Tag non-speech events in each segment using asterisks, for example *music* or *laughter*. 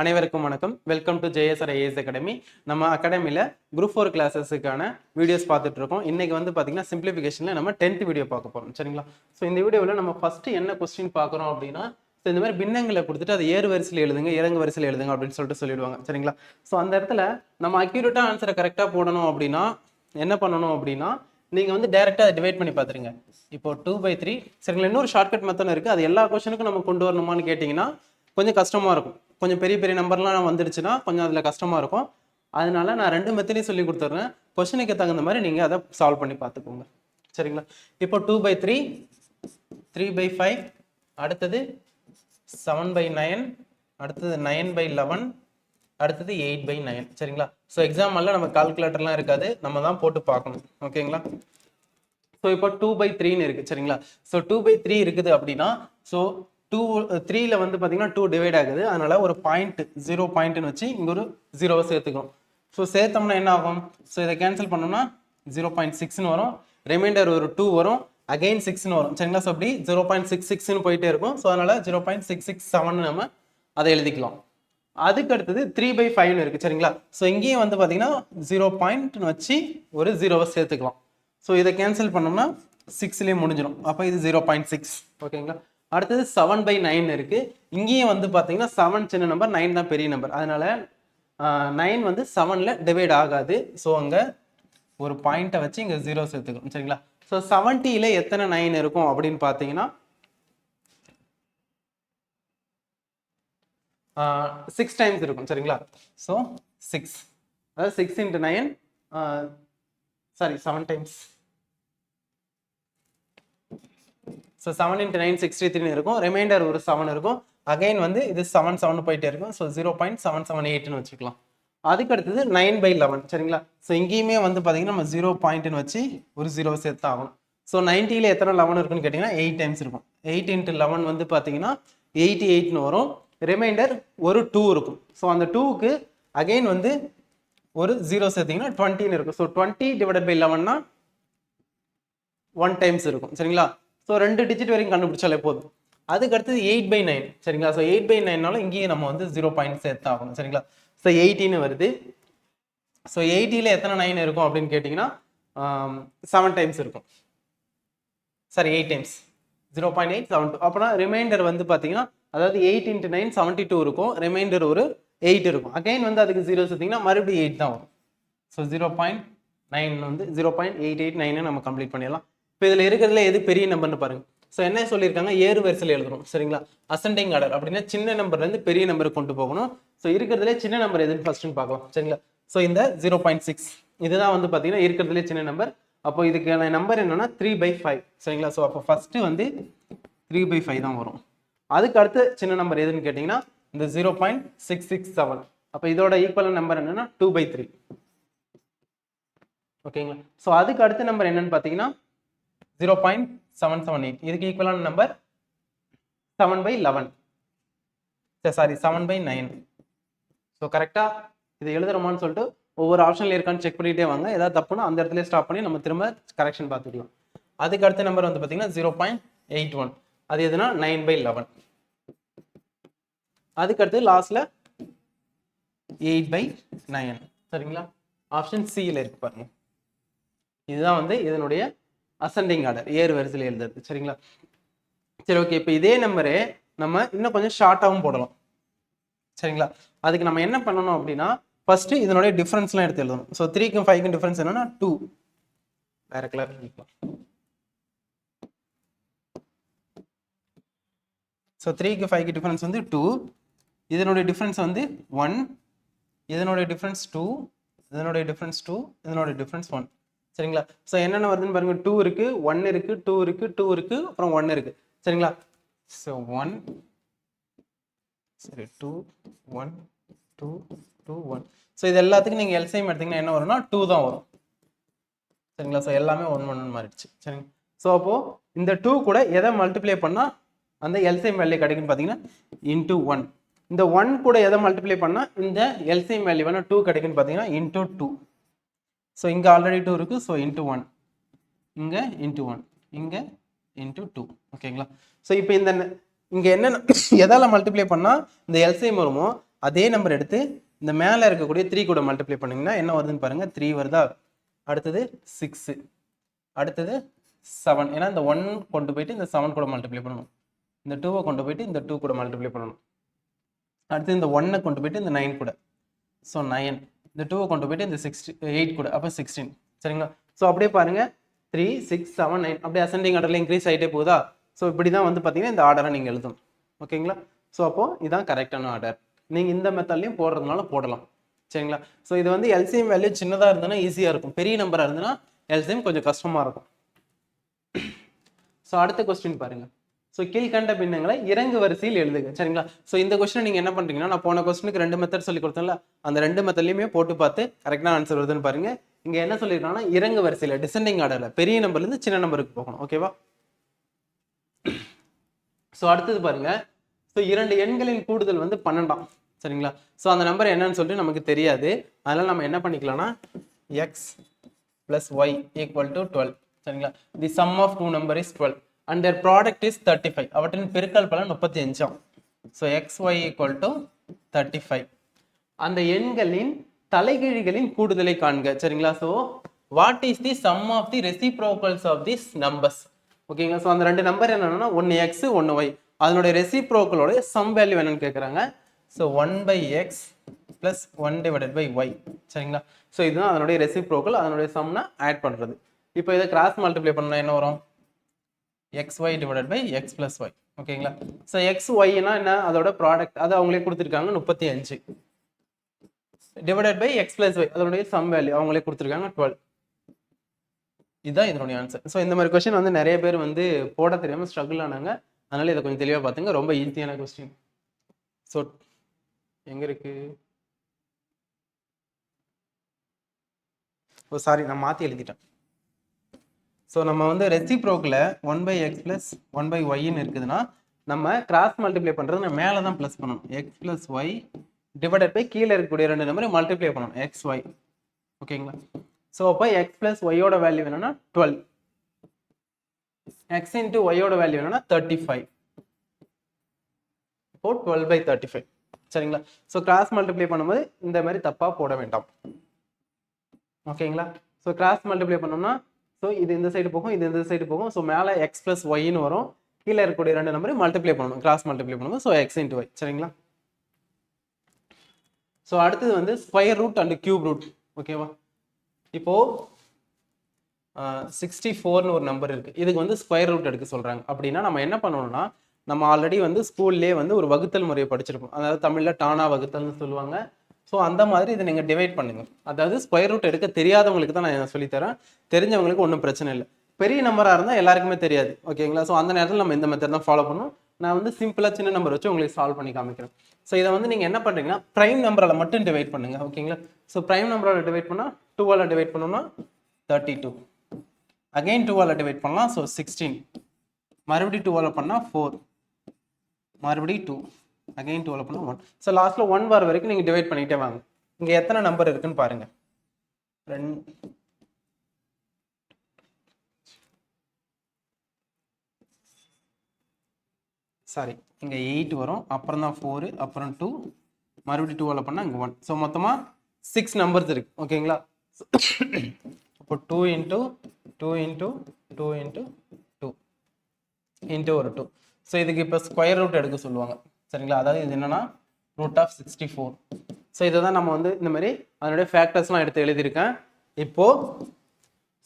அனைவருக்கும் வணக்கம். Welcome to JSR IAS academy நம்ம அகாடமியில் குரூப் ஃபோர் கிளாஸஸுக்கான வீடியோஸ் பார்த்துட்டு இருக்கோம். இன்னைக்கு வந்து பார்த்தீங்கன்னா சிம்பிளிஃபிகேஷனில் நம்ம டென்த் வீடியோ பார்க்க போகிறோம் சரிங்களா? ஸோ இந்த வீடியோவில் நம்ம ஃபஸ்ட்டு என்ன கொஸ்டின் பார்க்குறோம் அப்படின்னா ஸோ இந்த மாதிரி பின்னங்களை கொடுத்துட்டு அதை ஏறு வரிசையில் எழுதுங்க இறங்கு வரிசையில் எழுதுங்க அப்படின்னு சொல்லிட்டு சொல்லிடுவாங்க. சரிங்களா? ஸோ அந்த இடத்துல நம்ம அக்யூரேட்டாக ஆன்சரை கரெக்டாக போடணும் அப்படின்னா என்ன பண்ணணும் அப்படின்னா நீங்கள் வந்து டேரெக்டாக அதை டிவைட் பண்ணி பார்த்துருங்க. இப்போ டூ பை த்ரீ சரிங்களா? இன்னொரு ஷார்ட்கட் மெத்தட் இருக்குது அது எல்லா கொஸ்டினுக்கும் நம்ம கொண்டு வரணுமான்னு கேட்டிங்கன்னா கொஞ்சம் கஷ்டமாக இருக்கும். கொஞ்சம் பெரிய பெரிய நம்பர்லாம் வந்துடுச்சுன்னா கொஞ்சம் அதில் கஷ்டமாக இருக்கும். அதனால நான் ரெண்டு மெத்தடையும் சொல்லி கொடுத்துட்றேன். கொஷனுக்கு தகுந்த மாதிரி நீங்கள் அதை சால்வ் பண்ணி பார்த்துக்கோங்க. சரிங்களா? இப்போ two by three three by five அடுத்தது செவன் பை நைன் அடுத்தது நைன் பை லெவன் அடுத்தது எயிட் பை நைன் சரிங்களா? ஸோ எக்ஸாமெல்லாம் நம்ம கால்குலேட்டர்லாம் இருக்காது. நம்ம தான் போட்டு பார்க்கணும். ஓகேங்களா? ஸோ இப்போ டூ பை த்ரீன்னு இருக்குது சரிங்களா? ஸோ டூ பை த்ரீ இருக்குது அப்படின்னா ஸோ டூ த்ரீல வந்து பார்த்தீங்கன்னா டூ டிவைட் ஆகுது. அதனால ஒரு பாயிண்ட் ஜீரோ பாயிண்ட்னு வச்சு இங்கே ஒரு ஜீரோவை சேர்த்துக்கணும் ஸோ சேர்த்தோம்னா என்ன ஆகும்? ஸோ இதை கேன்சல் பண்ணோம்னா ஜீரோ பாயிண்ட் சிக்ஸ்னு வரும். ரிமைண்டர் ஒரு டூ வரும். அகைன் சிக்ஸ்னு வரும். சரிங்களா ஸோ அப்படி ஜீரோ பாயிண்ட் சிக்ஸ் சிக்ஸ்னு போயிட்டே இருக்கும். ஸோ அதனால zero point six six seven நம்ம அதை எழுதிக்கலாம். அதுக்கு அடுத்தது த்ரீ பை ஃபைவ்னு இருக்குது சரிங்களா? ஸோ இங்கேயும் வந்து பார்த்தீங்கன்னா ஜீரோ பாயிண்ட்னு வச்சு ஒரு ஜீரோவை சேர்த்துக்கலாம். ஸோ இதை கேன்சல் பண்ணோம்னா சிக்ஸ்லேயே முடிஞ்சிடும் அப்போ இது ஜீரோ பாயிண்ட் சிக்ஸ் ஓகேங்களா அடுத்தது செவன் பை நைன் இருக்கு. இங்கேயும் வந்து பார்த்தீங்கன்னா செவன் சின்ன நம்பர் நைன் தான் பெரிய நம்பர் அதனால நைன் வந்து செவனில் டிவைட் ஆகாது. ஸோ அங்கே ஒரு பாயிண்ட்டை வச்சு இங்கே ஜீரோ சேர்த்துக்கணும். சரிங்களா? ஸோ செவன்ட்டியில் எத்தனை நைன் இருக்கும் அப்படின்னு பார்த்தீங்கன்னா சிக்ஸ் டைம்ஸ் இருக்கும். சரிங்களா? ஸோ சிக்ஸ் அதாவது six into nine sorry seven times so seven into nine sixty three இருக்கும். ரிமைண்டர் ஒரு செவன் இருக்கும். அகைன் வந்து இது செவன் செவன் போயிட்டே இருக்கும். So zero point seven seven எயிட்னு வச்சுக்கலாம். அதுக்கு அடுத்தது நைன் பை லெவன் சரிங்களா? ஸோ இங்கேயுமே வந்து பார்த்தீங்கன்னா நம்ம ஜீரோ பாயிண்ட்னு வச்சு ஒரு ஜீரோ சேர்த்து ஆகணும். ஸோ நைன்ட்டியில் எத்தனை லெவன் இருக்குன்னு கேட்டிங்கன்னா எயிட் டைம்ஸ் இருக்கும். எயிட் இன்ட்டு லெவன் வந்து பார்த்தீங்கன்னா எயிட்டி எயிட்னு வரும். ரிமைண்டர் ஒரு டூ இருக்கும். ஸோ அந்த டூவுக்கு அகைன் வந்து ஒரு ஜீரோ சேர்த்திங்கன்னா டுவெண்ட்டின்னு இருக்கும். ஸோ டுவெண்ட்டி டிவைடட் பை லெவன்னா ஒன் டைம்ஸ் இருக்கும். சரிங்களா? ஸோ ரெண்டு டிஜிட் வரைக்கும் கண்டுபிடிச்சாலே போதும். அதுக்கடுத்தது எயிட் பை நைன் சரிங்களா? ஸோ எயிட் பை நைன்னாலும் இங்கேயும் நம்ம வந்து ஜீரோ பாயிண்ட் சேர்த்து ஆகணும். சரிங்களா? ஸோ எயிட்டின்னு வருது. ஸோ எயிட்டியில் எத்தனை நைன் இருக்கும் அப்படின்னு கேட்டிங்கன்னா செவன் டைம்ஸ் இருக்கும். Sorry eight times zero point eight seven two அப்போனா ரிமைண்டர் வந்து பார்த்தீங்கன்னா அதாவது eight into nine seventy two இருக்கும். ரிமைண்டர் ஒரு எயிட் இருக்கும். அகைன் வந்து அதுக்கு ஜீரோ சேர்த்திங்கன்னா மறுபடியும் எயிட் தான் வரும். ஸோ ஜீரோ பாயிண்ட் நைன் வந்து ஜீரோ பாயிண்ட் எயிட் எயிட் நைனை நம்ம கம்ப்ளீட் பண்ணிடலாம். இப்போ இதில் இருக்கிறதுல எது பெரிய நம்பர்னு பாருங்க. ஸோ என்ன சொல்லியிருக்காங்க? ஏறு வரிசையில் எழுதணும் சரிங்களா? அசண்டிங் ஆர்டர் அப்படின்னா சின்ன நம்பர்லேருந்து பெரிய நம்பருக்கு கொண்டு போகணும். ஸோ இருக்கிறதுலே சின்ன நம்பர் எதுன்னு ஃபர்ஸ்ட்னு பார்க்கலாம். சரிங்களா? ஸோ இந்த ஜீரோ பாயிண்ட் சிக்ஸ் இதுதான் வந்து பார்த்தீங்கன்னா இருக்கிறதுலே சின்ன நம்பர் அப்போ இதுக்கான நம்பர் என்னன்னா த்ரீ பை ஃபைவ் சரிங்களா? ஸோ அப்போ ஃபஸ்ட்டு வந்து த்ரீ பை ஃபைவ் தான் வரும். அதுக்கு அடுத்து சின்ன நம்பர் எதுன்னு கேட்டிங்கன்னா இந்த zero point six six seven அப்போ இதோட ஈக்குவல் நம்பர் என்னன்னா டூ பை த்ரீ ஓகேங்களா ஸோ அதுக்கு அடுத்த நம்பர் என்னன்னு பார்த்தீங்கன்னா zero point seven seven eight இதுக்கு ஈக்குவலான number seven by eleven sorry seven by nine so கரெக்டாக இது எழுதுறோமான்னு சொல்லிட்டு ஒவ்வொரு ஆப்ஷனில் இருக்கான்னு செக் பண்ணிகிட்டே வாங்க. ஏதாவது தப்புனா அந்த இடத்துல ஸ்டாப் பண்ணி நம்ம திரும்ப கரெக்ஷன் பார்த்துக்கலாம். அதுக்கு அடுத்த நம்பர் வந்து பார்த்தீங்கன்னா ஜீரோ பாயிண்ட் எயிட் ஒன் அது எதுனா நைன் பை லெவன் அதுக்கு அடுத்து லாஸ்ட்ல எயிட் பை நைன் சரிங்களா? ஆப்ஷன் சியில் இருக்கு பாருங்க. இதுதான் வந்து இதனுடைய அசண்டிங் ஆர்டர் ஏறு வரிசையில் எழுதுறது சரிங்களா? சரி ஓகே இப்போ இதே நம்பரு நம்ம இன்னும் கொஞ்சம் ஷார்ட்டாகவும் போடலாம். சரிங்களா? அதுக்கு நம்ம என்ன பண்ணணும் அப்படின்னா ஃபஸ்ட்டு இதனுடைய டிஃப்ரென்ஸ்லாம் எடுத்து எழுதணும். ஸோ த்ரீக்கும் ஃபைவ்க்கும் டிஃப்ரென்ஸ் என்னன்னா டூ வேற கலர் பண்ணிக்கலாம் ஸோ த்ரீக்கு ஃபைவ்க்கு டிஃப்ரென்ஸ் வந்து டூ இதனுடைய டிஃப்ரென்ஸ் வந்து ஒன் இதனுடைய டிஃப்ரென்ஸ் டூ இதனுடைய டிஃப்ரென்ஸ் டூ இதனுடைய டிஃப்ரென்ஸ் ஒன் சரிங்களா? ஸோ என்னென்ன வருதுன்னு பாருங்க. டூ இருக்கு ஒன் இருக்கு டூ இருக்கு டூ இருக்கு அப்புறம் ஒன் இருக்கு. சரிங்களா? ஸோ ஒன் சரி two one two two one so இது எல்லாத்துக்கும் நீங்கள் எல்சிஎம் எடுத்தீங்கன்னா என்ன வரும்னா டூ தான் வரும். சரிங்களா? ஸோ எல்லாமே ஒன் ஒன் மாறிடுச்சு. சரிங்க. ஸோ அப்போது இந்த டூ கூட எதை மல்டிப்ளை பண்ணால் அந்த எல்சிஎம் வேல்யூ கிடைக்குன்னு பார்த்தீங்கன்னா இன்டூ ஒன் இந்த ஒன் கூட எதை மல்டிப்ளை பண்ணால் இந்த எல்சிஎம் வேல்யூ வேணால் டூ கிடைக்குன்னு பார்த்தீங்கன்னா இன்டூ டூ ஸோ இங்கே ஆல்ரெடி டூ இருக்குது ஸோ இன்ட்டு ஒன் இங்கே இன்டூ ஒன் இங்கே இன்ட்டு டூ ஓகேங்களா ஸோ இப்போ இந்த இங்கே என்னென்ன *coughs* எதால் மல்டிப்ளை பண்ணால் இந்த எல்சிஎம் வருமோ அதே நம்பர் எடுத்து இந்த மேலே இருக்கக்கூடிய த்ரீ கூட மல்டிப்ளை பண்ணிங்கன்னா என்ன வருதுன்னு பாருங்கள் த்ரீ வருதா? அடுத்தது சிக்ஸு அடுத்தது செவன் ஏன்னா இந்த ஒன் கொண்டு போயிட்டு இந்த செவன் கூட மல்டிப்ளை பண்ணணும். இந்த டூவை கொண்டு போயிட்டு இந்த டூ கூட மல்டிப்ளை பண்ணணும். அடுத்து இந்த ஒன்னை கொண்டு போயிட்டு இந்த நைன் கூட. ஸோ நைன் இந்த டூவை கொண்டு போயிட்டு இந்த சிக்ஸ்டி எயிட் கூட அப்போ சிக்ஸ்டீன் சரிங்களா? ஸோ அப்படியே பாருங்கள் த்ரீ சிக்ஸ் செவன் நைன் அப்படியே அசெண்டிங் ஆர்டரில் இன்க்ரீஸ் ஆகிட்டே போகுதா? ஸோ இப்படி தான் வந்து பார்த்தீங்கன்னா இந்த ஆர்டரை நீங்கள் எழுதணும் ஓகேங்களா? ஸோ அப்போது இதுதான் கரெக்டான ஆர்டர் நீங்கள் இந்த மெத்தட்லையும் போடுறதுனால போடலாம். சரிங்களா? ஸோ இது வந்து எல்சிஎம் வேல்யூ சின்னதாக இருந்ததுன்னா ஈஸியாக இருக்கும். பெரிய நம்பராக இருந்ததுன்னா எல்சிஎம் கொஞ்சம் கஷ்டமாக இருக்கும். ஸோ அடுத்த கொஸ்டின் பாருங்கள் ஸோ கீழ்கண்ட பின்னங்களை இறங்கு வரிசையில் எழுதுங்க. சரிங்களா? ஸோ இந்த கொஸ்டின் நீங்கள் என்ன பண்ணுறீங்கன்னா நான் போன கொஸ்டினுக்கு ரெண்டு மெத்தட் சொல்லி கொடுத்தேன்ல. அந்த ரெண்டு மெத்தட்லையுமே போட்டு பார்த்து கரெக்டான ஆன்சர் வருதுன்னு பாருங்க. இங்கே என்ன சொல்லியிருக்காங்கன்னா இறங்கு வரிசையில் டிசெண்டிங் ஆர்டரில் பெரிய நம்பர்லேருந்து சின்ன நம்பருக்கு போகணும். ஓகேவா ஸோ அடுத்தது பாருங்க. ஸோ இரண்டு எண்களின் கூடுதல் வந்து பன்னெண்டாம். சரிங்களா? ஸோ அந்த நம்பர் என்னன்னு சொல்லிட்டு நமக்கு தெரியாது. அதனால் நம்ம என்ன பண்ணிக்கலாம்னா X plus Y equal to twelve சரிங்களா? The sum of two number is twelve and their product is thirty five அவற்றின் பெருக்கல் பலன் முப்பத்தி அஞ்சாம். So X Y equal to thirty five அந்த எண்களின் தலைகீழிகளின் கூடுதலை காண்க. சரிங்களா? So what is the sum of the reciprocals of this numbers ஓகேங்களா ஸோ அந்த ரெண்டு நம்பர் என்னென்னா ஒன்று எக்ஸ் ஒன்று ஒய் அதனுடைய ரெசிப்ரோக்கலோட சம் வேல்யூ என்னன்னு கேட்குறாங்க so one by X plus one divided by Y சரிங்களா? ஸோ இதுதான் அதனுடைய ரெசிப்ரோக்கல் அதனுடைய சம்னா ஆட் பண்ணுறது இப்போ இதை கிராஸ் மல்டிப்ளை பண்ணால் என்ன வரும்? X Y divided by X plus Y ஓகேங்களா ஸோ எக்ஸ் ஒய்னா என்ன? அதோட ப்ராடக்ட் அது அவங்களே கொடுத்துருக்காங்க முப்பத்தி அஞ்சு. Divided by X plus Y அதனுடைய சம் வேல்யூ அவங்களே கொடுத்துருக்காங்க டுவெல் இதுதான் இதனுடைய ஆன்சர் ஸோ இந்த மாதிரி கொஸ்டின் வந்து நிறைய பேர் வந்து போட தெரியாமல் ஸ்ட்ரகிள் ஆனாங்க. அதனால இதை கொஞ்சம் தெளிவாக பார்த்துங்க. ரொம்ப ஈஸியான கொஸ்டின் ஸோ எங்கே இருக்கு? ஓ சாரி நான் மாற்றி எழுதிட்டேன். ஸோ நம்ம வந்து ரெசிப்ரோக்கில் one by X plus one by ஒய்ன்னு இருக்குதுன்னா நம்ம கிராஸ் மல்டிப்ளை பண்ணுறது நம்ம மேலே தான் ப்ளஸ் பண்ணணும். X plus Y divided by கீழே இருக்கக்கூடிய ரெண்டு நம்பரை மல்டிப்ளை பண்ணணும். எக்ஸ் ஒய் ஓகேங்களா ஸோ அப்போ எக்ஸ் ப்ளஸ் ஒய்யோட வேல்யூ என்னன்னா டுவெல் எக்ஸ் இன்ட்டு ஒய்யோட வேல்யூ என்னன்னா தேர்ட்டி ஃபைவ் இப்போ டுவெல் பை தேர்ட்டி ஃபைவ் சரிங்களா? ஸோ கிராஸ் மல்டிப்ளை பண்ணும்போது இந்த மாதிரி தப்பாக போட வேண்டாம். ஓகேங்களா ஸோ கிராஸ் மல்டிப்ளை பண்ணோம்னா ஸோ இது இந்த சைடு போகும் இது இந்த சைடு போகும். ஸோ மேலே எக்ஸ் ப்ளஸ் ஒய்னு வரும். கீழே இருக்கக்கூடிய ரெண்டு நம்பரையும் மல்டிப்ளை பண்ணணும். கிராஸ் மல்டிப்ளை பண்ணணும். ஸோ எக்ஸ் இன்ட்டு ஒய் சரிங்களா? ஸோ அடுத்தது வந்து square root and cube root ஓகேவா இப்போ சிக்ஸ்டி ஃபோர்னு ஒரு நம்பர் இருக்குது இதுக்கு வந்து ஸ்கொயர் ரூட் எடுக்க சொல்கிறாங்க அப்படின்னா நம்ம என்ன பண்ணணும்னா நம்ம ஆல்ரெடி வந்து ஸ்கூல்லே வந்து ஒரு வகுத்தல் முறையை படிச்சிருப்போம். அதாவது தமிழில் டானா வகுத்தல்னு சொல்லுவாங்க. ஸோ அந்த மாதிரி இதை நீங்கள் டிவைட் பண்ணுங்க. அதாவது ஸ்கொயர் ரூட் எடுக்க தெரியாதவங்களுக்கு தான் நான் சொல்லித்தரேன். தெரிஞ்சவங்களுக்கு ஒன்றும் பிரச்சனை இல்லை. பெரிய நம்பராக இருந்தால் எல்லாருக்குமே தெரியாது. ஓகேங்களா ஸோ அந்த நேரத்தில் நம்ம இந்த மெத்தட் தான் ஃபாலோ பண்ணணும். நான் வந்து சிம்பிளாக சின்ன நம்பர் வச்சு உங்களுக்கு சால்வ் பண்ணி காமிக்கிறேன். ஸோ இதை வந்து நீங்கள் என்ன பண்ணுறீங்கன்னா ப்ரைம் நம்பரால் மட்டும் டிவைட் பண்ணுங்கள் ஓகேங்களா ஸோ ப்ரைம் நம்பரால் டிவைட் பண்ணால் டூவால் டிவைட் பண்ணோம்னா தேர்ட்டி டூ அகைன் டூவால் டிவைட் பண்ணலாம். ஸோ சிக்ஸ்டீன் மறுபடியும் டூவால் பண்ணால் ஃபோர் மறுபடியும் டூ அகைன் டூவில் பண்ணால் ஒன் ஸோ லாஸ்ட்டில் ஒன் வர வரைக்கும் நீங்கள் டிவைட் பண்ணிக்கிட்டே வாங்க. இங்கே எத்தனை நம்பர் இருக்குன்னு பாருங்கள் ரெண்டு சாரி இங்கே எயிட் வரும். அப்புறம் தான் ஃபோரு அப்புறம் டூ மறுபடியும் டூவில் பண்ணால் இங்கே ஒன் ஸோ மொத்தமாக சிக்ஸ் நம்பர்ஸ் இருக்கு. ஓகேங்களா இப்போ two into two into two into two into ஒரு டூ ஸோ இதுக்கு இப்போ ஸ்கொயர் ரூட் எடுக்க சொல்லுவாங்க. சரிங்களா? அதாவது இது என்னன்னா root of sixty four so இதை தான் நம்ம வந்து இந்த மாதிரி அதனுடைய ஃபேக்டர்ஸ்லாம் எடுத்து எழுதியிருக்கேன். இப்போது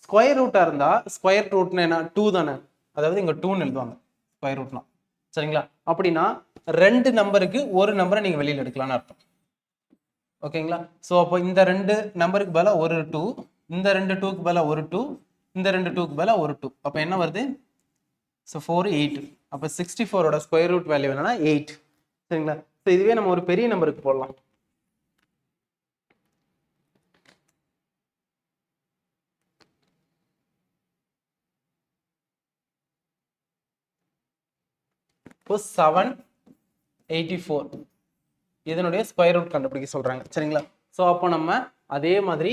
ஸ்கொயர் ரூட்டாக இருந்தால் ஸ்கொயர் ரூட்னு என்ன? டூ தானே. அதாவது இங்கே டூன்னு எழுதுவாங்க ஸ்கொயர் ரூட்னா சரிங்களா? அப்படின்னா ரெண்டு நம்பருக்கு ஒரு நம்பரை நீங்கள் வெளியில் எடுக்கலாம்னு அர்த்தம். ஓகேங்களா? ஸோ அப்போ இந்த ரெண்டு நம்பருக்கு பதிலாக ஒரு டூ இந்த ரெண்டு டூக்கு பதிலாக ஒரு டூ இந்த ரெண்டு டூக்கு பதிலாக ஒரு டூ அப்போ என்ன வருது? ஸோ ஃபோர் எயிட் அப்போ சிக்ஸ்டி ஃபோரோட ஸ்கொயர் ரூட் வேல்யூ என்னன்னா எயிட் சரிங்களா? ஸோ இதுவே நம்ம ஒரு பெரிய நம்பருக்கு போடலாம். இப்போ செவன் எயிட்டி ஃபோர் இதனுடைய ஸ்கொயர் ரூட் கண்டுபிடிக்க சொல்கிறாங்க சரிங்களா? ஸோ அப்போ நம்ம அதே மாதிரி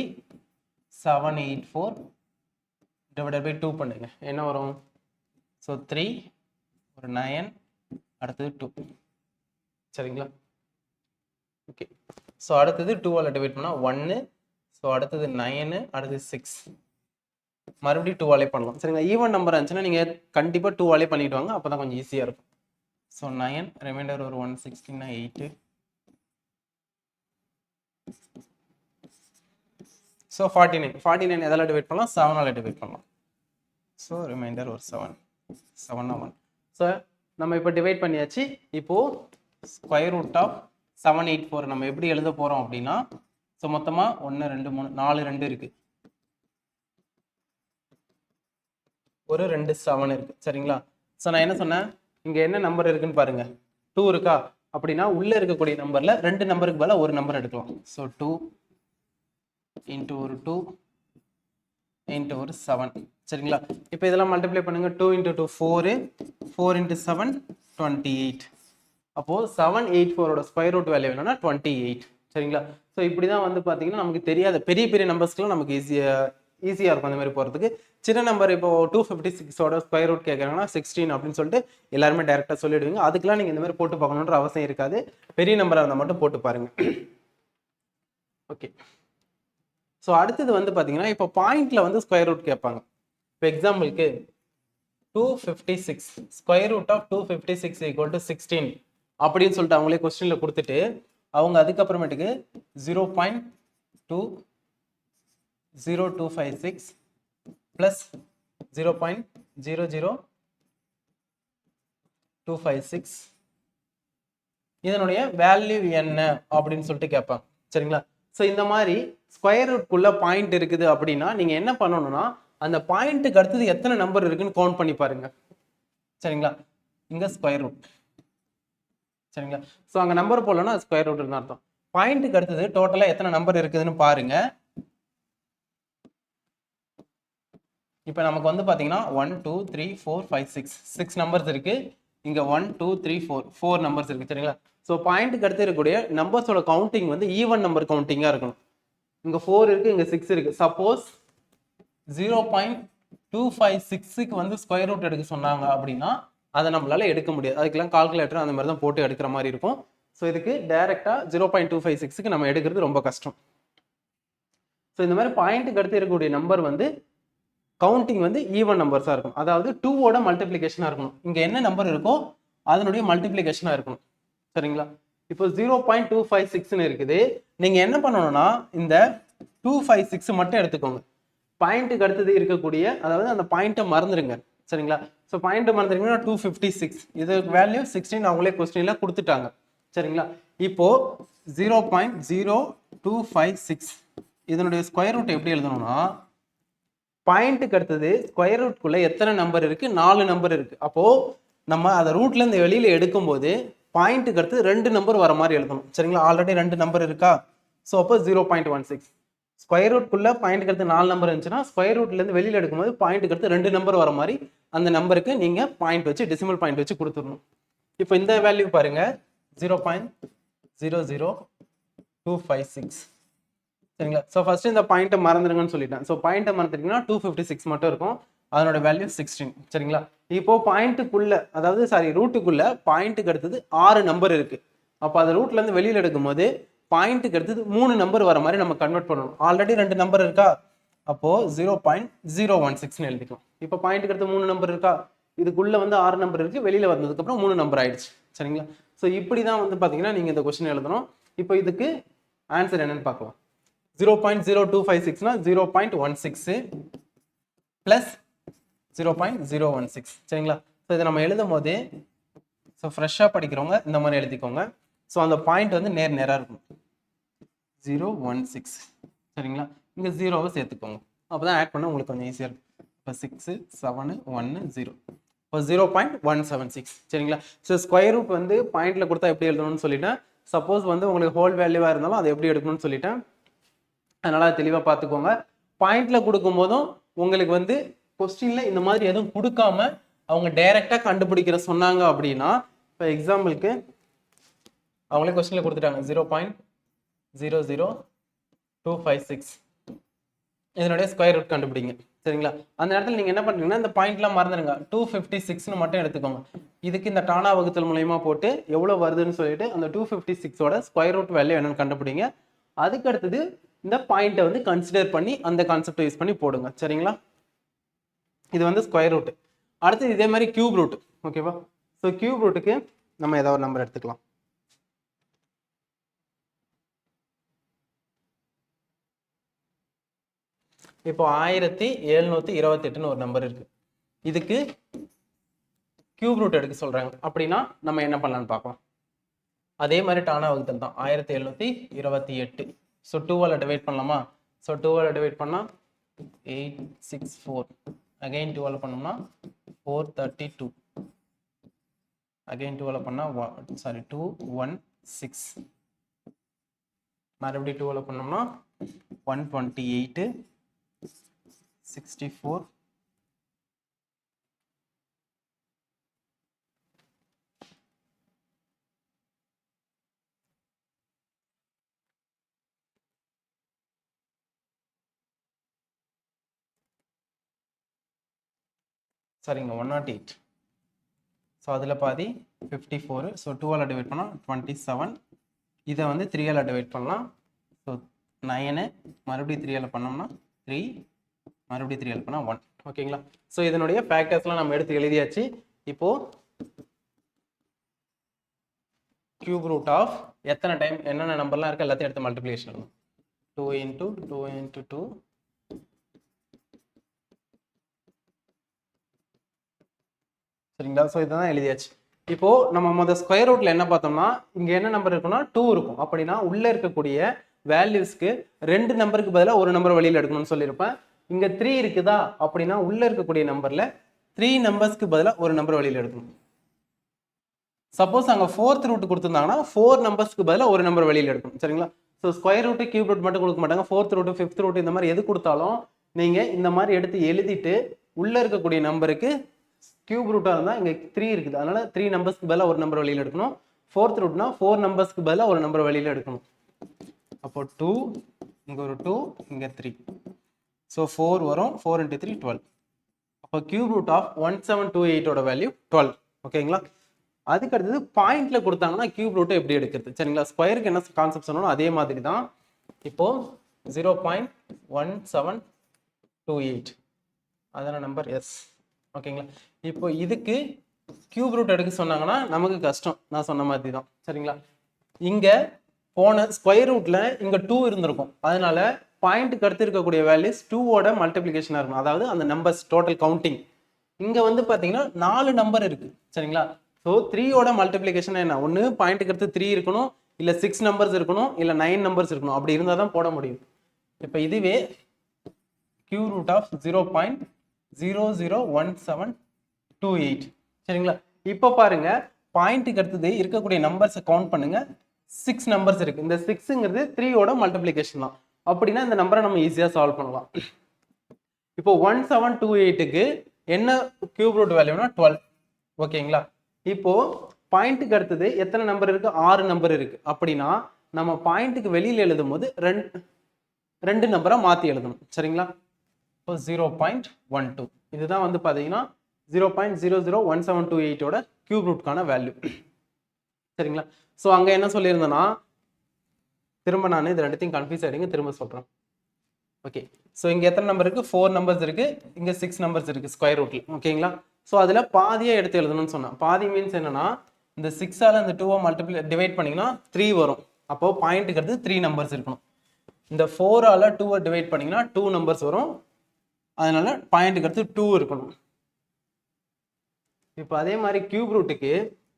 seven eight four divided by two பண்ணுங்க. என்ன வரும்? ஸோ த்ரீ ஒரு நயன் அடுத்தது டூ சரிங்களா? ஓகே ஸோ அடுத்தது டூவால் டிவைட் பண்ணால் ஒன்று ஸோ அடுத்தது நைனு அடுத்தது சிக்ஸ் மறுபடியும் டூவாலே பண்ணலாம். சரிங்களா? ஈவன் நம்பர் இருந்துச்சுன்னா நீங்கள் கண்டிப்பாக டூவாலே பண்ணிட்டு வாங்க. அப்போ தான் கொஞ்சம் ஈஸியாக இருக்கும். ஸோ நைன் ரிமைண்டர் ஒரு one சிக்ஸ்டின்னா eight so forty nine forty nine எதால் டிவைட் பண்ணலாம்? செவனால் டிவைட் பண்ணலாம். ஸோ ரிமைண்டர் ஒரு செவன் செவன் ஒன் ஸோ நம்ம இப்போ டிவைட் பண்ணியாச்சு. இப்போது square root of seven eight four நம்ம எப்படி எழுத போகிறோம் அப்படின்னா ஸோ மொத்தமாக ஒன்று ரெண்டு மூணு நாலு ரெண்டு இருக்குது ஒரு ரெண்டு செவன் இருக்கு. சரிங்களா? ஸோ நான் என்ன சொன்னேன்? இங்கே என்ன நம்பர் இருக்குன்னு பாருங்க. டூ இருக்கா? அப்படின்னா உள்ளே இருக்கக்கூடிய நம்பரில் ரெண்டு நம்பருக்கு பதிலாக ஒரு நம்பர் எடுக்கலாம். ஸோ டூ இன்ட்டு ஒரு டூ இன்ட்டு ஒரு செவன் சரிங்களா? இப்போ இதெல்லாம் மல்டிப்ளை பண்ணுங்க. Two into two four four into seven twenty eight அப்போது செவன் எயிட் ஃபோரோட ஸ்கொயர் ரூட் வேல்யூ என்னன்னா டுவெண்ட்டி எயிட் சரிங்களா? ஸோ இப்படி தான் வந்து பார்த்தீங்கன்னா நமக்கு தெரியாத பெரிய பெரிய நம்பர்ஸ்க்குலாம் நமக்கு ஈஸியாக ஈஸியாக இருக்கும் அந்த மாதிரி போகிறதுக்கு சின்ன நம்பர் இப்போ டூ ஃபிஃப்டி சிக்ஸோட ஸ்கொயர் ரூட் கேட்குறாங்கன்னா சிக்ஸ்டீன் அப்படின்னு சொல்லிட்டு எல்லாருமே டேரெக்டாக சொல்லிடுவீங்க. அதுக்கெலாம் நீங்கள் இந்த மாதிரி போட்டு பார்க்கணுன்ற அவசியம் இருக்காது. பெரிய நம்பராக இருந்தால் மட்டும் போட்டு பாருங்கள் ஓகே ஸோ அடுத்தது வந்து பார்த்தீங்கன்னா இப்போ பாயிண்ட்டில் வந்து ஸ்கொயர் ரூட் கேட்பாங்க. இப்போ எக்ஸாம்பிளுக்கு two fifty six square root of two fifty six equal to sixteen அப்படின்னு சொல்லிட்டு அவங்களே கொஸ்டினில் கொடுத்துட்டு அவங்க அதுக்கப்புறமேட்டுக்கு zero point two zero two five six plus zero point zero zero two five six இதனுடைய வேல்யூ என்ன அப்படின்னு சொல்லிட்டு கேட்பாங்க. சரிங்களா? ஸோ இந்த மாதிரி ஸ்கொயர் ரூட்குள்ள பாயிண்ட் இருக்குது அப்படின்னா நீங்கள் என்ன பண்ணணும்னா அந்த பாயிண்ட்டுக்கு அடுத்தது எத்தனை நம்பர் இருக்குன்னு கவுண்ட் பண்ணி பாருங்க. சரிங்களா? இங்கே ஸ்கொயர் ரூட் சரிங்களா? ஸோ அங்கே நம்பர் போடலன்னா ஸ்கொயர் ரூட் தான் அர்த்தம். பாயிண்ட்டுக்கு அடுத்தது டோட்டலாக எத்தனை நம்பர் இருக்குதுன்னு பாருங்க. இப்போ நமக்கு வந்து பார்த்தீங்கன்னா one two three four five six six numbers இருக்குது இங்கே one two three four four numbers இருக்குது சரிங்களா? ஸோ பாயிண்ட்டுக்கு அடுத்து இருக்கக்கூடிய நம்பர்ஸோட கவுண்டிங் வந்து ஈவன் நம்பர் கவுண்டிங்காக இருக்கணும். இங்கே ஃபோர் இருக்குது இங்கே சிக்ஸ் இருக்குது suppose zero point two five சிக்ஸுக்கு வந்து ஸ்கொயர் ரூட் எடுக்க சொன்னாங்க அப்படின்னா அதை நம்மளால் எடுக்க முடியாது. அதுக்கெல்லாம் கால்குலேட்டர் அந்த மாதிரி தான் போட்டு எடுக்கிற மாதிரி இருக்கும். ஸோ இதுக்கு டைரெக்டாக ஜீரோ பாயிண்ட் டூ ஃபைவ் சிக்ஸுக்கு நம்ம எடுக்கிறது ரொம்ப கஷ்டம். ஸோ இந்த மாதிரி பாயிண்ட்டுக்கு அடுத்து இருக்கக்கூடிய நம்பர் வந்து கவுண்டிங் வந்து ஈவன் நம்பர்ஸாக இருக்கும் அதாவது டூவோட மல்டிப்ளிகேஷனாக இருக்கணும். இங்கே என்ன நம்பர் இருக்கோ அதனுடைய மல்டிப்ளிகேஷனாக இருக்கணும். சரிங்களா? இப்போ ஜீரோ பாயிண்ட் டூ ஃபைவ் சிக்ஸ்னு இருக்குது. நீங்கள் என்ன பண்ணணும்னா இந்த டூ ஃபைவ் சிக்ஸ் மட்டும் எடுத்துக்கோங்க. பாயிண்ட்டுக்கு அடுத்தது இருக்கக்கூடிய அதாவது அந்த பாயிண்ட்டை மறந்துடுங்க சரிங்களா? ஸோ பாயிண்ட் மறந்துட்டீங்கன்னா டூ ஃபிஃப்டி சிக்ஸ் இது வேல்யூ சிக்ஸ்டீன் அவங்களே கொஸ்டினில் கொடுத்துட்டாங்க. சரிங்களா? இப்போ zero point zero two five six இதனுடைய ஸ்கொயர் ரூட் எப்படி எழுதணும்னா பாயிண்ட்டுக்கு அடுத்தது ஸ்கொயர் ரூட்குள்ளே எத்தனை நம்பர் இருக்குது நாலு நம்பர் இருக்குது அப்போது நம்ம அதை ரூட்லேருந்து வெளியில் எடுக்கும்போது பாயிண்ட்டுக்கு அடுத்து ரெண்டு நம்பர் வர மாதிரி எழுதணும். சரிங்களா? ஆல்ரெடி ரெண்டு நம்பர் இருக்கா? ஸோ அப்போ zero point one six square ரூட்குள்ள பாயிண்ட்டுக்கு அடுத்து நாலு நம்பர் இருந்துச்சுன்னா ஸ்கொயர் ரூட்லேருந்து வெளியில் எடுக்கும்போது பாயிண்ட்டுக்கு அடுத்து ரெண்டு நம்பர் வர மாதிரி அந்த நம்பருக்கு நீங்கள் பாயிண்ட் வச்சு டெசிமல் பாயிண்ட் வச்சு கொடுத்துடணும். இப்போ இந்த வேல்யூ பாருங்கள் zero point zero zero two five six சரிங்களா? ஸோ ஃபஸ்ட்டு இந்த பாயிண்ட்டை மறந்துடுங்கன்னு சொல்லிட்டேன். ஸோ பாயிண்ட்டை மறந்துட்டீங்கன்னா டூ ஃபிஃப்டி சிக்ஸ் மட்டும் இருக்கும். அதனோட வேல்யூ சிக்ஸ்டீன் சரிங்களா? இப்போ பாயிண்ட்டுக்குள்ள அதாவது சாரி ரூட்டுக்குள்ள பாயிண்ட்டுக்கு அடுத்தது ஆறு நம்பர் இருக்கு. அப்போ அதை ரூட்லேருந்து வெளியில் எடுக்கும்போது பாயிண்ட்டுக்கு எடுத்தது மூணு நம்பர் வர மாதிரி நம்ம கன்வெர்ட் பண்ணணும். ஆல்ரெடி ரெண்டு நம்பர் இருக்கா? அப்போது ஜீரோ பாயிண்ட் ஜீரோ ஒன் சிக்ஸ்னு எழுதிக்கலாம். இப்போ பாயிண்ட்டுக்கு அடுத்து மூணு நம்பர் இருக்கா? இதுக்குள்ளே வந்து ஆறு நம்பர் இருக்குது வெளியில் வந்ததுக்கப்புறம் மூணு நம்பர் ஆயிடுச்சு. சரிங்களா? ஸோ இப்படி தான் வந்து பார்த்தீங்கன்னா நீங்கள் இந்த கொஸ்டின் எழுதணும். இப்போ இதுக்கு ஆன்சர் என்னன்னு பார்க்கலாம். Zero point zero two five சிக்ஸ்னா zero point one six plus zero point zero one six சரிங்களா? ஸோ இதை நம்ம எழுதும் போது ஸோ ஃப்ரெஷ்ஷாக படிக்கிறவங்க இந்த மாதிரி எழுதிக்கோங்க. ஸோ அந்த பாயிண்ட் வந்து நேர் நேராக இருக்கும். ஜீரோ ஒன் சிக்ஸ் சரிங்களா? இங்கே ஜீரோவை சேர்த்துக்கோங்க. அப்போ தான் ஆட் பண்ண உங்களுக்கு கொஞ்சம் ஈஸியாக இருக்கும் இப்போ சிக்ஸு செவனு ஒன்று ஜீரோ இப்போ zero point one seven six சரிங்களா? ஸோ ஸ்கொயர் ரூட் வந்து பாயிண்டில் கொடுத்தா எப்படி எழுதணும்னு சொல்லிட்டேன். சப்போஸ் வந்து உங்களுக்கு ஹோல் வேல்யூவாக இருந்தாலும் அதை எப்படி எடுக்கணும்னு சொல்லிட்டேன். அதை தெளிவாக பார்த்துக்கோங்க. பாயிண்ட்ல கொடுக்கும்போதும் உங்களுக்கு வந்து கொஸ்டினில் இந்த மாதிரி எதுவும் கொடுக்காம அவங்க டைரெக்டாக கண்டுபிடிக்கிற சொன்னாங்க அப்படின்னா இப்போ எக்ஸாம்பிளுக்கு அவங்களே கொஸ்டினில் கொடுத்துட்டாங்க. Zero point zero zero two five six இதனுடைய ஸ்கொயர் ரூட் கண்டுபிடிங்க. சரிங்களா? அந்த நேரத்தில் நீங்கள் என்ன பண்ணுறீங்கன்னா இந்த பாயிண்ட்லாம் மறந்துடுங்க டூ ஃபிஃப்டி சிக்ஸ்னு மட்டும் எடுத்துக்கோங்க. இதுக்கு இந்த டானா வகுத்தல் மூலயமா போட்டு எவ்வளோ வருதுன்னு சொல்லிட்டு அந்த டூ ஃபிஃப்டி சிக்ஸோட ஸ்கொயர் ரூட் வேல்யூ என்னென்னு கண்டுபிடிங்க. அதுக்கு அடுத்தது இந்த பாயிண்ட்டை வந்து கன்சிடர் பண்ணி அந்த கான்செப்டை யூஸ் பண்ணி போடுங்க. சரிங்களா? இது வந்து ஸ்கொயர் ரூட் அடுத்து இதே மாதிரி கியூப் ரூட் ஓகேவா ஸோ கியூப் ரூட்டுக்கு நம்ம ஏதாவது ஒரு நம்பர் எடுத்துக்கலாம். இப்போ ஆயிரத்தி எழுநூற்றி இருபத்தெட்டுன்னு ஒரு நம்பர் இருக்குது இதுக்கு கியூப் ரூட் எடுக்க சொல்கிறாங்க அப்படின்னா நம்ம என்ன பண்ணலான்னு பார்க்கலாம் அதே மாதிரி டானா வகுத்தல் தான். ஆயிரத்தி எழுநூற்றி இருபத்தி எட்டு ஸோ டூவால் டிவைட் பண்ணலாமா? ஸோ டூவால் டிவைட் பண்ணால் எயிட் சிக்ஸ் ஃபோர் அகைன் டூவால் பண்ணோம்னா ஃபோர் தேர்ட்டி டூ அகைன் டூவால் பண்ணால் சாரி டூ ஒன் சிக்ஸ் மறுபடியும் டூவால் பண்ணோம்னா one twenty eight sixty four சரிங்க ஒன் நாட் எயிட் ஸோ அதில் பாதி ஃபிஃப்டி ஃபோரு ஸோ டூவால் டிவைட் பண்ணால் டுவெண்ட்டி செவன் இதை வந்து த்ரீயால் டிவைட் பண்ணலாம். ஸோ நைனு மறுபடியும் த்ரீயால் பண்ணோம்னா த்ரீ மறுபடியும் த்ரீ ஹெல்ப்னா ஒன் ஓகேங்களா ஸோ இதனுடைய ஃபேக்டர்ஸ்லாம் நம்ம எடுத்து எழுதியாச்சு. இப்போது கியூப் ரூட் ஆஃப் எத்தனை டைம் என்னென்ன நம்பர்லாம் இருக்குது எல்லாத்தையும் எடுத்து multiplication two into two into two சரிங்களா? ஸோ இதுதான் எழுதியாச்சு. இப்போ நம்ம முதல் ஸ்கொயர் ரூட்ல என்ன பார்த்தோம்னா இங்க என்ன நம்பர் இருக்குன்னா டூ இருக்கும். அப்படின்னா உள்ள இருக்கக்கூடிய வேல்யூஸ்க்கு ரெண்டு நம்பருக்கு பதிலாக ஒரு நம்பர் வெளியில் எடுக்கணும்னு சொல்லியிருப்பேன். இங்கே த்ரீ இருக்குதா அப்படின்னா உள்ளே இருக்கக்கூடிய நம்பரில் த்ரீ நம்பர்ஸ்க்கு பதிலாக ஒரு நம்பர் வெளியில் எடுக்கணும். சப்போஸ் அங்கே ஃபோர்த் ரூட் கொடுத்துருந்தாங்கன்னா ஃபோர் நம்பர்ஸ்க்கு பதிலாக ஒரு நம்பர் வெளியில் எடுக்கணும். சரிங்களா? So square root cube root மட்டும் கொடுக்க மாட்டாங்க. ஃபோர்த் ரூட்டு ஃபிஃப்த் ரூட் இந்த மாதிரி எது கொடுத்தாலும் நீங்கள் இந்த மாதிரி எடுத்து எழுதிட்டு உள்ளே இருக்கக்கூடிய நம்பருக்கு கியூப் ரூட்டாக இருந்தால் இங்கே த்ரீ இருக்குது. அதனால் த்ரீ நம்பர்ஸ்க்கு பதிலாக ஒரு நம்பர் வெளியில் எடுக்கணும். ஃபோர்த் ரூட்னா ஃபோர் நம்பர்ஸ்க்கு பதிலாக ஒரு நம்பர் வெளியில் எடுக்கணும். அப்போ டூ இங்கே ஒரு டூ இங்கே த்ரீ ஸோ ஃபோர் வரும் ஃபோர் இன்ட்டு த்ரீ டுவெல் அப்போ cube root of one seven two எயிட்டோட value twelve ஓகேங்களா அதுக்கு அடுத்தது பாயிண்ட்ல கொடுத்தாங்கன்னா கியூப் ரூட்டை எப்படி எடுக்கிறது? சரிங்களா? ஸ்கொயருக்கு என்ன கான்செப்ட் சொன்னாலும் அதே மாதிரி தான். இப்போ zero point one seven two eight அதான நம்பர் எஸ் ஓகேங்களா இப்போ இதுக்கு கியூப் ரூட் எடுக்க சொன்னாங்கன்னா நமக்கு கஷ்டம். நான் சொன்ன மாதிரி தான். சரிங்களா? இங்கே போன ஸ்கொயர் ரூட்டில் இங்கே டூ இருந்திருக்கும். அதனால பாயிண்ட்டுக்கு அடுத்து இருக்கக்கூடிய வேல்யூஸ் டூவோட மல்டிப்ளிகேஷனாக இருக்கும் அதாவது அந்த நம்பர்ஸ் டோட்டல் கவுண்டிங் இங்கே வந்து பார்த்தீங்கன்னா நாலு நம்பர் இருக்குது சரிங்களா? ஸோ த்ரீயோட மல்டிப்ளிகேஷன் என்ன? ஒன்று பாயிண்ட்டுக்கு அடுத்து த்ரீ இருக்கணும். இல்லை சிக்ஸ் நம்பர்ஸ் இருக்கணும். இல்லை நைன் நம்பர்ஸ் இருக்கணும். அப்படி இருந்தால் தான் போட முடியும். இப்போ இதுவே cube root of zero point zero zero one seven two eight சரிங்களா? இப்போ பாருங்க. பாயிண்ட்டுக்கு அடுத்தது இருக்கக்கூடிய நம்பர்ஸை கவுண்ட் பண்ணுங்க. சிக்ஸ் நம்பர்ஸ் இருக்கு. இந்த சிக்ஸுங்கிறது த்ரீயோட மல்டிப்ளிகேஷன் தான். அப்படின்னா இந்த நம்பரை நம்ம ஈஸியாக சால்வ் பண்ணலாம். இப்போ ஒன் செவன் டூ எயிட்டுக்கு என்ன கியூப் ரூட் வேல்யூனா டுவெல் ஓகேங்களா? இப்போ பாயிண்ட்டுக்கு அடுத்தது எத்தனை நம்பர் இருக்கு? ஆறு நம்பர் இருக்கு. அப்படின்னா நம்ம பாயிண்ட்டுக்கு வெளியில் எழுதும் போது ரெண்டு ரெண்டு நம்பரை மாற்றி எழுதணும். சரிங்களா? இப்போ ஜீரோ பாயிண்ட் ஒன் டூ இதுதான் வந்து பார்த்தீங்கன்னா zero point zero zero one seven two எயிட்டோட cube ரூட்கான வேல்யூ சரிங்களா? ஸோ அங்கே என்ன சொல்லியிருந்தேன்னா திரும்ப நான் இது ரெண்டுத்தையும் கன்ஃபியூஸ் ஆகிடுங்க திரும்ப சொல்கிறேன் ஓகே ஸோ இங்கே எத்தனை நம்பர் இருக்குது ஃபோர் நம்பர்ஸ் இருக்குது இங்கே சிக்ஸ் நம்பர்ஸ் இருக்குது ஸ்கொயர் ரூட்டில் ஓகேங்களா ஸோ அதில் பாதியாக எடுத்து எழுதணும்னு சொன்னேன். பாதி மீன்ஸ் என்னென்னா இந்த சிக்ஸால் இந்த டூவை மல்டிப்ளை டிவைட் பண்ணிங்கன்னா த்ரீ வரும். அப்போது பாயிண்ட்டுக்கு அடுத்து த்ரீ நம்பர்ஸ் இருக்கணும். இந்த ஃபோரால் டூவை டிவைட் பண்ணிங்கன்னா டூ நம்பர்ஸ் வரும். அதனால பாயிண்ட்டுக்கு அடுத்து டூ இருக்கணும். இப்போ அதே மாதிரி கியூப் ரூட்டுக்கு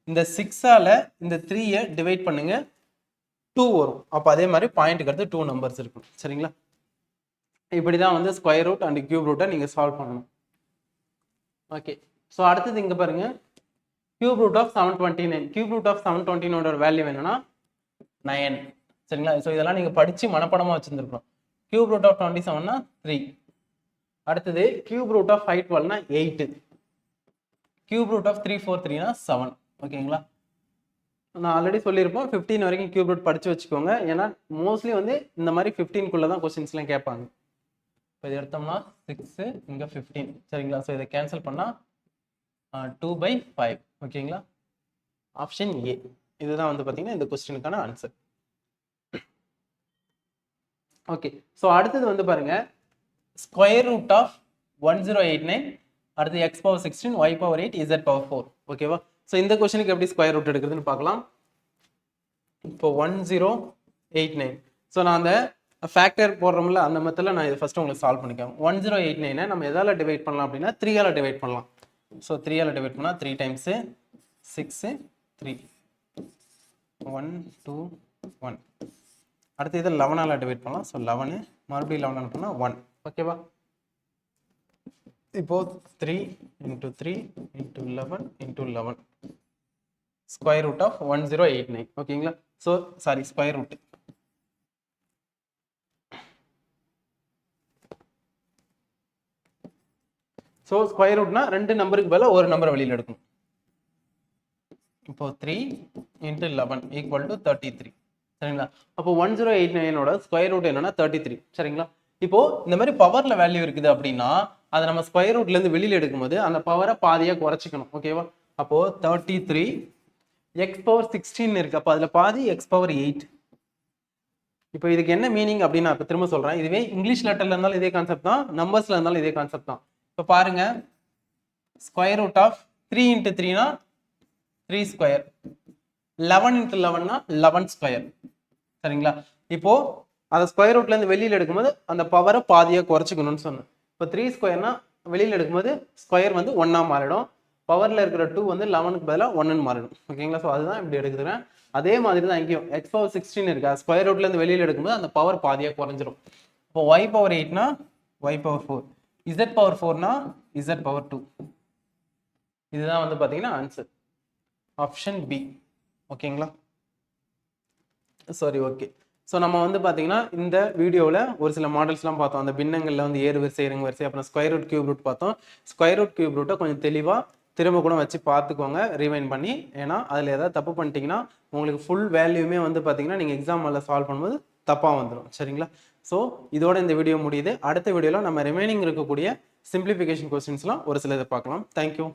இந்த சிக்ஸால் இந்த த்ரீயை டிவைட் பண்ணுங்கள் டூ வரும். அப்போ அதே மாதிரி பாயிண்ட்டுக்கு அடுத்து டூ நம்பர்ஸ் இருக்கும். சரிங்களா? இப்படி தான் வந்து ஸ்கொயர் ரூட் அண்ட் கியூப் ரூட்டை நீங்கள் சால்வ் பண்ணணும். ஓகே ஸோ அடுத்தது இங்கே பாருங்க. Cube root of seven twenty nine cube root of seven டுவெண்ட்டினோட value என்னன்னா நயன் சரிங்களா? ஸோ இதெல்லாம் நீங்கள் படித்து மனப்படமாக வச்சுருந்துருக்கணும். கியூப் ரூட் ஆஃப் டுவெண்ட்டி செவன்னா த்ரீ அடுத்தது cube root of five டுவெல்னா eight cube root of three four த்ரீனா seven ஓகேங்களா நான் ஆல்ரெடி சொல்லியிருப்போம் ஃபிஃப்டீன் வரைக்கும் கியூப் ரூட் படித்து வச்சுக்கோங்க. ஏன்னா மோஸ்ட்லி வந்து இந்த மாதிரி ஃபிஃப்டீன்குள்ளே தான் கொஸ்டின்ஸ்லாம் கேட்பாங்க. இப்போ இது எடுத்தோம்னா சிக்ஸு இங்கே ஃபிஃப்டீன் சரிங்களா? ஸோ இதை கேன்சல் பண்ணால் டூ பை ஃபைவ் ஓகேங்களா? ஆப்ஷன் ஏ இதுதான் வந்து பார்த்தீங்கன்னா இந்த கொஸ்டினுக்கான ஆன்சர் ஓகே ஸோ அடுத்தது வந்து பாருங்க. Square root of one zero eight nine அடுத்து x power sixteen y power eight z power four ஓகேவா ஸோ இந்த கொஷனுக்கு எப்படி ஸ்கொயர் ரூட் எடுக்கிறதுன்னு பார்க்கலாம். இப்போ one zero eight nine so நான் அந்த ஃபேக்டர் போடுறோம்ல அந்த மெத்தடில் நான் இதை ஃபஸ்ட்டு உங்களுக்கு சால்வ் பண்ணிக்கேன் ஒன் ஜீரோ எயிட் நைனை நம்ம எதால் டிவைட் பண்ணலாம் அப்படின்னா த்ரீயால் டிவைட் பண்ணலாம். ஸோ த்ரீயால் டிவைட் பண்ணால் three times six three one two one அடுத்து இதை லெவனால் டிவைட் பண்ணலாம். ஸோ லெவனு மறுபடியும் லெவன் பண்ணால் ஒன் ஓகேவா இப்போ three into three into eleven into eleven square root of one zero eight nine ஓகேங்களா so sorry square root so square ரூட்னா ரெண்டு நம்பருக்கு பதிலாக ஒரு நம்பரை வெளியில் எடுக்கணும். இப்போ three into eleven equal to thirty three சரிங்களா? அப்போ ஒன் ஜீரோ எயிட் நைனோட ஸ்கொயர் ரூட் என்னன்னா தேர்ட்டி த்ரீ சரிங்களா? இப்போ இந்த மாதிரி பவர்ல வேல்யூ இருக்குது அப்படின்னா அதை நம்ம ஸ்கொயர் ரூட்ல இருந்து வெளியில எடுக்கும்போது அந்த பவரை பாதியாக குறைச்சிக்கணும். ஓகேவா அப்போ thirty three x power sixteen இருக்கு. அப்போ அதில் பாதி எக்ஸ் பவர் எயிட் இப்போ இதுக்கு என்ன மீனிங் அப்படின்னு நான் இப்போ திரும்ப சொல்கிறேன் இதுவே இங்கிலீஷ் லெட்டர்ல இருந்தாலும் இதே கான்செப்ட் தான். நம்பர்ஸில் இருந்தாலும் இதே கான்செப்ட் தான். இப்போ பாருங்க. Square root of three into த்ரீனா three square eleven into லெவன்னா லெவன் ஸ்கொயர் சரிங்களா? இப்போ அதை ஸ்கொயர் ரூட்லேருந்து வெளியில் எடுக்கும்போது அந்த பவரை பாதியாக குறைச்சிக்கணும்னு சொன்னேன். இப்போ த்ரீ ஸ்கொயர்னா வெளியில் எடுக்கும்போது ஸ்கொயர் வந்து ஒன்னா மாறிடும். பவரில் இருக்கிற டூ வந்து லெவனுக்கு பதிலாக ஒன்னு மாறிடும். ஓகேங்களா ஸோ அதுதான் இப்படி எடுக்கிறேன் அதே மாதிரி தான் இங்கேயும். எக்ஸ் பவர் சிக்ஸ்டீன் இருக்கா? ஸ்கொயர் ரூட்லேருந்து வெளியில் எடுக்கும்போது அந்த பவர் பாதியாக குறைஞ்சிரும். இப்போ y power எயிட்னா y power four z power ஃபோர்னா z power two இதுதான் வந்து பார்த்தீங்கன்னா ஆன்சர் ஆப்ஷன் பி ஓகேங்களா சாரி ஓகே ஸோ நம்ம வந்து பார்த்தீங்கன்னா இந்த வீடியோவில் ஒரு சில மாடல்ஸ்லாம் பார்த்தோம். அந்த பின்னங்களில் வந்து ஏறு வரிசை இறங்கு வரிசை அப்புறம் ஸ்கொயர் ரூட் கியூப் ரூட் பார்த்தோம். ஸ்கொயர் ரூட் கியூப் ரூட்டை கொஞ்சம் தெளிவாக திரும்ப கூட வச்சு பார்த்துக்கோங்க ரீவைன் பண்ணி. ஏன்னா அதில் ஏதாவது தப்பு பண்ணிட்டீங்கன்னா உங்களுக்கு ஃபுல் வேல்யூமே வந்து பார்த்தீங்கன்னா நீங்கள் எக்ஸாம் அதில் சால்வ் பண்ணும்போது தப்பாக வந்துடும் சரிங்களா? ஸோ இதோட இந்த வீடியோ முடியுது. அடுத்த வீடியோவில் நம்ம ரிமைனிங் இருக்கக்கூடிய சிம்பிளிஃபிகேஷன் கொஸ்டின்ஸ்லாம் ஒரு சில இதை பார்க்கலாம் தேங்க்யூ